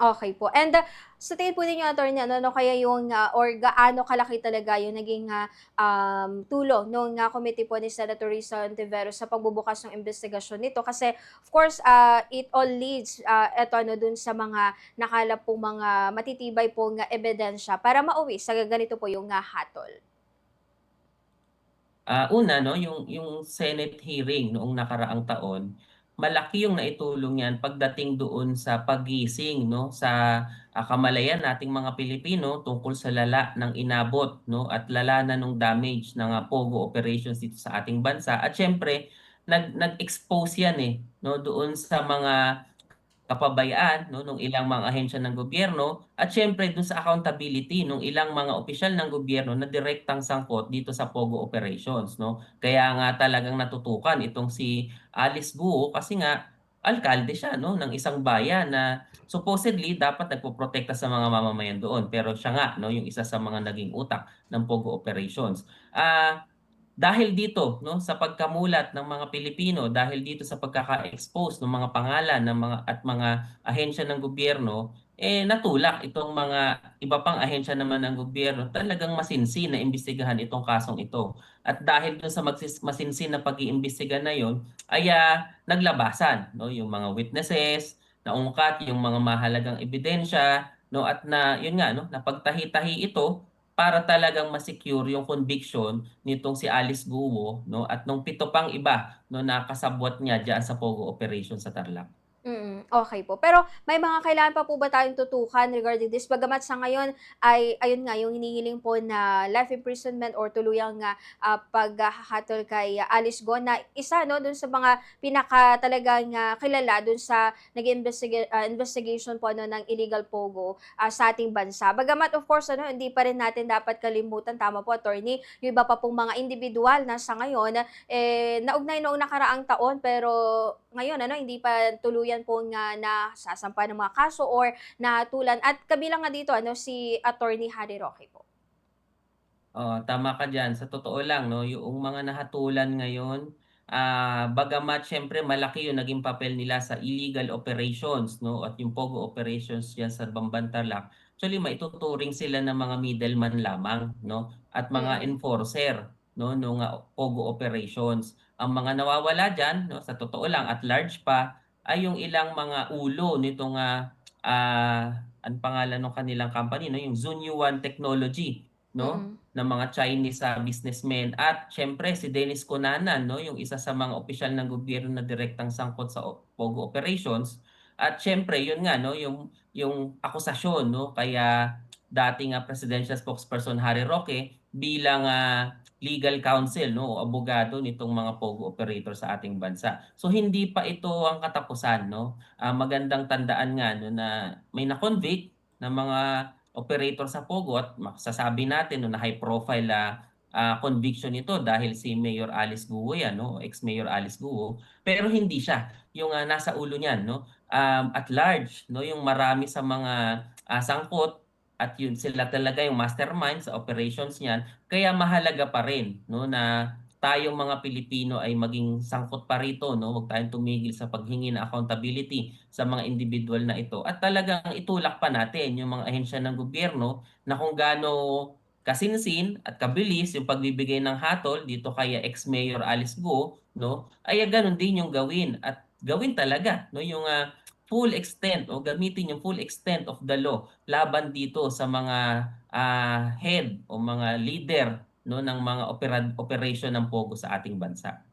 Okey po. And, ah, sa tingin po ninyo attorney ano 'no, kaya yung, ah, or gaano kalaki talaga yung naging, ah, um, tulong nung, ah, committee po ni Senator Risa Ontiveros sa pagbubukas ng imbestigasyon nito? Kasi of course, ah, it all leads, ah, eto ano dun sa mga nakalap pong mga matitibay pong ebidensya para mauwi sa ganito po yung, ah, hatol. Ah, una 'no, yung yung Senate hearing noong nakaraang taon, malaki yung naitulong niyan pagdating doon sa paggising 'no, sa, ah, kamalayan nating mga Pilipino tungkol sa lala ng inabot 'no, at lala na nung damage ng, ah, POGO operations dito sa ating bansa. At siyempre nag nag-expose yan, eh, 'no, doon sa mga kapabayaan 'no, nung ilang mga ahensya ng gobyerno at siyempre dun sa accountability nung ilang mga opisyal ng gobyerno na direktang sangkot dito sa POGO operations 'no. Kaya nga talagang natutukan itong si Alice Guo kasi nga alkalde siya 'no, ng isang bayan na supposedly dapat nagpoprotekta sa mga mamamayan doon, pero siya nga 'no, yung isa sa mga naging utak ng POGO operations. Ah, dahil dito 'no, sa pagkamulat ng mga Pilipino, dahil dito sa pagkaka-expose nung mga pangalan ng mga at mga ahensya ng gobyerno, eh, natulak itong mga iba pang ahensya naman ng gobyerno talagang masinsin na imbestigahan itong kasong ito. At dahil dun sa magsis masinsin na pag-iimbestiga na yun, ay, ah, naglabasan 'no, yung mga witnesses, naungkat yung mga mahahalagang ebidensya 'no, at na yun nga 'no, napagtahi-tahi ito para talagang ma-secure yung conviction nitong si Alice Guo 'no, at nung 7 pang iba 'no, na kasabwat niya diyan sa POGO operation sa Tarlac. Mm, okey po. Pero may mga kailangan pa po ba tayong tutukan regarding this? Bagamat sa ngayon ay ayun nga, yung hinihiling po na life imprisonment or tuluyang, ah, paghahatol kay Alice Guo na isa 'no, dun sa mga pinaka talagang, ah, kilala dun sa nag-iimbestiga ah, investigation po ano ng illegal POGO, ah, sa ating bansa. Bagamat of course ano, hindi pa rin natin dapat kalimutan, tama po attorney, yung iba pa pong mga indibidwal na sa ngayon, eh, naugnay noong nakaraang taon pero ngayon ano, hindi pa tuluyan pong, ah, nasasampahan ng mga kaso or nahatulan at kabilang nga dito ano, si Attorney Harry Roque po. Oo, tama ka diyan. Sa totoo lang 'no, yoong mga nahatulan ngayon, ah, bagamat siyempre malaki yung naging papel nila sa illegal operations 'no, at yung POGO operations diyan sa Bamban Tarlac, actually maituturing sila na mga middleman lamang 'no, at mga Mm. enforcer 'no, nung, ah, POGO operations. Ang mga nawawala diyan 'no, sa totoo lang at large pa, ay yung ilang mga ulo nitong, ah, ah, anong pangalan nung kanilang company 'no, yung Zunyuan Technology 'no, Mm. na mga Chinese, ah, businessmen at siyempre si Dennis Cunanan 'no, yung isa sa mga opisyal ng gobyerno na direktang sangkot sa POGO operations. At siyempre yun nga 'no, yung yung akusasyon 'no, kay, ah, dating, ah, Presidential Spokesperson Harry Roque bilang, ah, legal counsel 'no, o abogado nitong mga POGO operator sa ating bansa. So hindi pa ito ang katapusan 'no, ah, magandang tandaan nga 'no, na may na-convict na mga operator sa POGO at masasabi natin 'no, na high profile, ah, ah, conviction ito dahil si Mayor Alice Guo yan 'no, ex-Mayor Alice Guo. Pero hindi siya yung, ah, nasa ulo niyan 'no, um, at large 'no, yung marami sa mga, ah, sangkot at yun sila talaga yung mastermind sa operations niyan. Kaya mahalaga pa rin 'no, na tayong mga Pilipino ay maging sangkot pa rito 'no, wag tayong tumigil sa paghingi ng accountability sa mga indibidwal na ito. At talagang itulak pa natin yung mga ahensya ng gobyerno na kung gaano kasinsin at kabilis yung pagbibigay ng hatol dito kay ex-Mayor Alice Guo 'no, ay ganon din yung gawin. At gawin talaga 'no, yung, ah, full extent o gamitin yung full extent of the law laban dito sa mga, ah, head o mga leader 'no, ng mga opera operasyon ng POGO sa ating bansa.